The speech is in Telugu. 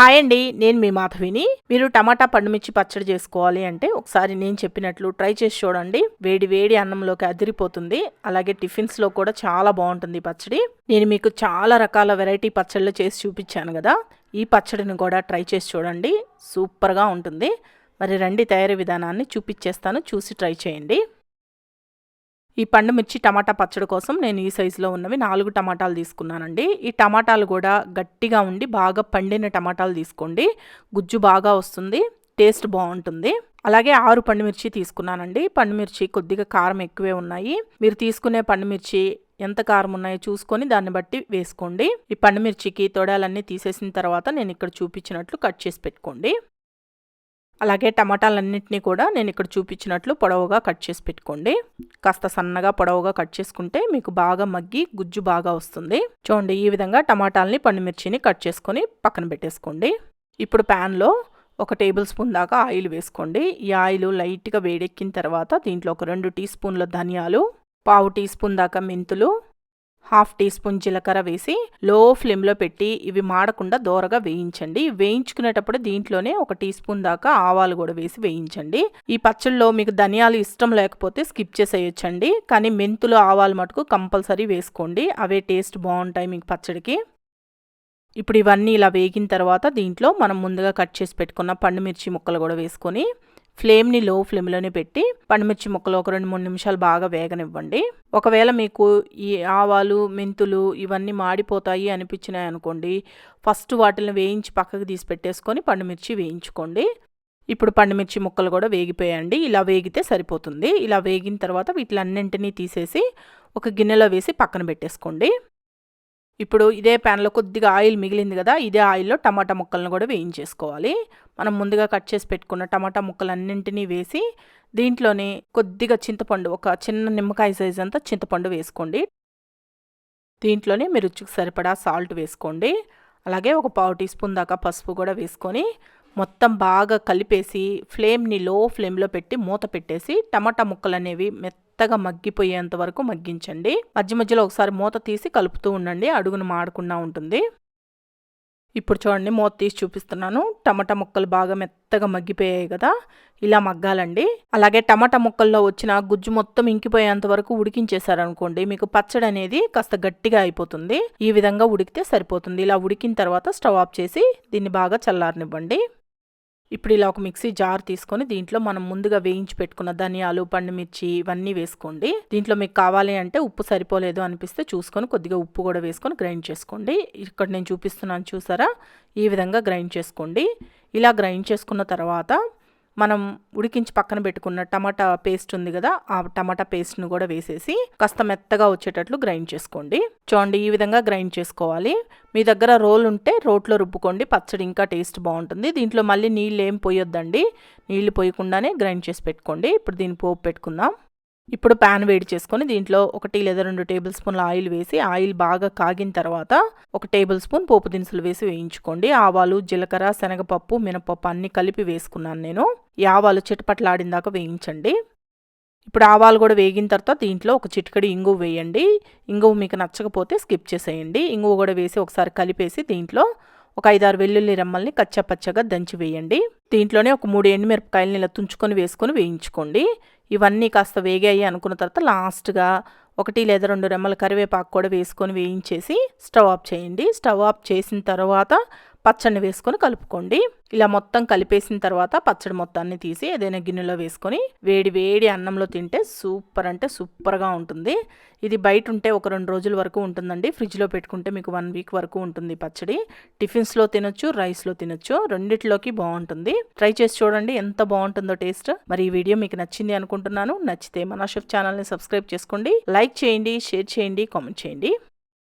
హాయ్ అండి నేను మీ మాధవిని. మీరు టమాటా పండుమిర్చి పచ్చడి చేసుకోవాలి అంటే ఒకసారి నేను చెప్పినట్లు ట్రై చేసి చూడండి. వేడి వేడి అన్నంలోకి అదిరిపోతుంది. అలాగే టిఫిన్స్లో కూడా చాలా బాగుంటుంది పచ్చడి. నేను మీకు చాలా రకాల వెరైటీ పచ్చళ్ళు చేసి చూపించాను కదా. ఈ పచ్చడిని కూడా ట్రై చేసి చూడండి. సూపర్గా ఉంటుంది. మరి రండి తయారీ విధానాన్ని చూపించేస్తాను. చూసి ట్రై చేయండి. ఈ పండు మిర్చి టమాటా పచ్చడి కోసం నేను ఈ సైజులో ఉన్నవి నాలుగు టమాటాలు తీసుకున్నానండి. ఈ టమాటాలు కూడా గట్టిగా ఉండి బాగా పండిన టమాటాలు తీసుకోండి. గుజ్జు బాగా వస్తుంది టేస్ట్ బాగుంటుంది. అలాగే ఆరు పండుమిర్చి తీసుకున్నానండి. పండుమిర్చి కొద్దిగా కారం ఎక్కువే ఉన్నాయి. మీరు తీసుకునే పండుమిర్చి ఎంత కారం ఉన్నాయో చూసుకొని దాన్ని బట్టి వేసుకోండి. ఈ పండుమిర్చికి తొడాలన్నీ తీసేసిన తర్వాత నేను ఇక్కడ చూపించినట్లు కట్ చేసి పెట్టుకోండి. అలాగే టమాటాలన్నింటినీ కూడా నేను ఇక్కడ చూపించినట్లు పొడవుగా కట్ చేసి పెట్టుకోండి. కాస్త సన్నగా పొడవుగా కట్ చేసుకుంటే మీకు బాగా మగ్గి గుజ్జు బాగా వస్తుంది. చూడండి ఈ విధంగా టమాటాలని పండుమిర్చిని కట్ చేసుకొని పక్కన పెట్టేసుకోండి. ఇప్పుడు ప్యాన్లో ఒక టేబుల్ స్పూన్ దాకా ఆయిల్ వేసుకోండి. ఈ ఆయిల్ లైట్గా వేడెక్కిన తర్వాత దీంట్లో ఒక రెండు టీ స్పూన్ల ధనియాలు పావు టీ స్పూన్ దాకా మెంతులు హాఫ్ టీ స్పూన్ జీలకర్ర వేసి లో ఫ్లేమ్లో పెట్టి ఇవి మాడకుండా దోరగా వేయించండి. వేయించుకునేటప్పుడు దీంట్లోనే ఒక టీ స్పూన్ దాకా ఆవాలు కూడా వేసి వేయించండి. ఈ పచ్చళ్ళలో మీకు ధనియాలు ఇష్టం లేకపోతే స్కిప్ చేసేయచ్చండి. కానీ మెంతులు ఆవాలు మటుకు కంపల్సరీ వేసుకోండి. అవే టేస్ట్ బాగుంటాయి మీకు పచ్చడికి. ఇప్పుడు ఇవన్నీ ఇలా వేగిన తర్వాత దీంట్లో మనం ముందుగా కట్ చేసి పెట్టుకున్న పండు మిర్చి ముక్కలు కూడా వేసుకొని ఫ్లేమ్ని లో ఫ్లేమ్లోనే పెట్టి పండుమిర్చి ముక్కలు ఒక రెండు మూడు నిమిషాలు బాగా వేగనివ్వండి. ఒకవేళ మీకు ఈ ఆవాలు మెంతులు ఇవన్నీ మాడిపోతాయి అనిపించినాయి అనుకోండి ఫస్ట్ వాటిని వేయించి పక్కకు తీసి పెట్టేసుకొని పండుమిర్చి వేయించుకోండి. ఇప్పుడు పండుమిర్చి ముక్కలు కూడా వేగిపోయండి ఇలా వేగితే సరిపోతుంది. ఇలా వేగిన తర్వాత వీటిలన్నింటినీ తీసేసి ఒక గిన్నెలో వేసి పక్కన పెట్టేసుకోండి. ఇప్పుడు ఇదే ప్యాన్లో కొద్దిగా ఆయిల్ మిగిలింది కదా ఇదే ఆయిల్లో టమాటా ముక్కలను కూడా వేయించేసుకోవాలి. మనం ముందుగా కట్ చేసి పెట్టుకున్న టమాటా ముక్కలన్నింటినీ వేసి దీంట్లోనే కొద్దిగా చింతపండు ఒక చిన్న నిమ్మకాయ సైజ్ అంతా చింతపండు వేసుకోండి. దీంట్లోనే మీరు రుచికి సరిపడా సాల్ట్ వేసుకోండి. అలాగే ఒక పావు టీ స్పూన్ దాకా పసుపు కూడా వేసుకొని మొత్తం బాగా కలిపేసి ఫ్లేమ్ని లో ఫ్లేమ్లో పెట్టి మూత పెట్టేసి టమాటా ముక్కలు అనేవి మెత్తగా మగ్గిపోయేంత వరకు మగ్గించండి. మధ్య మధ్యలో ఒకసారి మూత తీసి కలుపుతూ ఉండండి. అడుగును మాడకుండా ఉంటుంది. ఇప్పుడు చూడండి మూత తీసి చూపిస్తున్నాను. టమాటా ముక్కలు బాగా మెత్తగా మగ్గిపోయాయి కదా ఇలా మగ్గాలండి. అలాగే టమాటా ముక్కల్లో వచ్చిన గుజ్జు మొత్తం ఇంకిపోయేంత వరకు ఉడికించేశారనుకోండి మీకు పచ్చడి అనేది కాస్త గట్టిగా అయిపోతుంది. ఈ విధంగా ఉడికితే సరిపోతుంది. ఇలా ఉడికిన తర్వాత స్టవ్ ఆఫ్ చేసి దీన్ని బాగా చల్లారనివ్వండి. ఇప్పుడు ఇలా ఒక మిక్సీ జార్ తీసుకొని దీంట్లో మనం ముందుగా వేయించి పెట్టుకున్న ధనియాలు పండుమిర్చి ఇవన్నీ వేసుకోండి. దీంట్లో మీకు కావాలి అంటే ఉప్పు సరిపోలేదు అనిపిస్తే చూసుకొని కొద్దిగా ఉప్పు కూడా వేసుకొని గ్రైండ్ చేసుకోండి. ఇక్కడ నేను చూపిస్తున్నాను చూసారా? ఈ విధంగా గ్రైండ్ చేసుకోండి. ఇలా గ్రైండ్ చేసుకున్న తర్వాత మనం ఉడికించి పక్కన పెట్టుకున్న టమాటా పేస్ట్ ఉంది కదా ఆ టమాటా పేస్ట్ను కూడా వేసేసి కాస్త మెత్తగా వచ్చేటట్లు గ్రైండ్ చేసుకోండి. చూడండి ఈ విధంగా గ్రైండ్ చేసుకోవాలి. మీ దగ్గర రోల్ ఉంటే రోట్లో రుబ్బుకోండి పచ్చడి ఇంకా టేస్ట్ బాగుంటుంది. దీంట్లో మళ్ళీ నీళ్ళు ఏం పోయొద్దండి. నీళ్ళు పోయకుండానే గ్రైండ్ చేసి పెట్టుకోండి. ఇప్పుడు దీన్ని పోపు పెట్టుకుందాం. ఇప్పుడు ప్యాన్ వేడి చేసుకొని దీంట్లో ఒకటి లేదా రెండు టేబుల్ స్పూన్ల ఆయిల్ వేసి ఆయిల్ బాగా కాగిన తర్వాత ఒక టేబుల్ స్పూన్ పోపు దినుసులు వేసి వేయించుకోండి. ఆవాలు జీలకర్ర శనగపప్పు మినపప్పు అన్ని కలిపి వేసుకున్నాను నేను. ఈ ఆవాలు చిటపట్లాడిన వేయించండి. ఇప్పుడు ఆవాలు కూడా వేగిన తర్వాత దీంట్లో ఒక చిటికడి ఇంగువ వేయండి. ఇంగువ మీకు నచ్చకపోతే స్కిప్ చేసేయండి. ఇంగువ కూడా వేసి ఒకసారి కలిపేసి దీంట్లో ఒక ఐదారు వెల్లుల్లి రెమ్మల్ని కచ్చపచ్చగా దంచి వేయండి. దీంట్లోనే ఒక మూడు ఎండుమిరపకాయలని ఇలా తుంచుకొని వేసుకొని వేయించుకోండి. ఇవన్నీ కాస్త వేగాయి అనుకున్న తర్వాత లాస్ట్గా ఒకటి లేదా రెండు రెమ్మల కరివేపాకు కూడా వేసుకొని వేయించేసి స్టవ్ ఆఫ్ చేయండి. స్టవ్ ఆఫ్ చేసిన తర్వాత పచ్చడిని వేసుకొని కలుపుకోండి. ఇలా మొత్తం కలిపేసిన తర్వాత పచ్చడి మొత్తాన్ని తీసి ఏదైనా గిన్నెలో వేసుకొని వేడి వేడి అన్నంలో తింటే సూపర్ అంటే సూపర్గా ఉంటుంది. ఇది బయట ఉంటే ఒక రెండు రోజుల వరకు ఉంటుందండి. ఫ్రిడ్జ్లో పెట్టుకుంటే మీకు వన్ వీక్ వరకు ఉంటుంది పచ్చడి. టిఫిన్స్లో తినొచ్చు రైస్లో తినొచ్చు. రెండిట్లోకి బాగుంటుంది. ట్రై చేసి చూడండి ఎంత బాగుంటుందో టేస్ట్. మరి ఈ వీడియో మీకు నచ్చింది అనుకుంటున్నాను. నచ్చితే మన షెఫ్ ఛానల్ని సబ్స్క్రైబ్ చేసుకోండి. లైక్ చేయండి షేర్ చేయండి కామెంట్ చేయండి.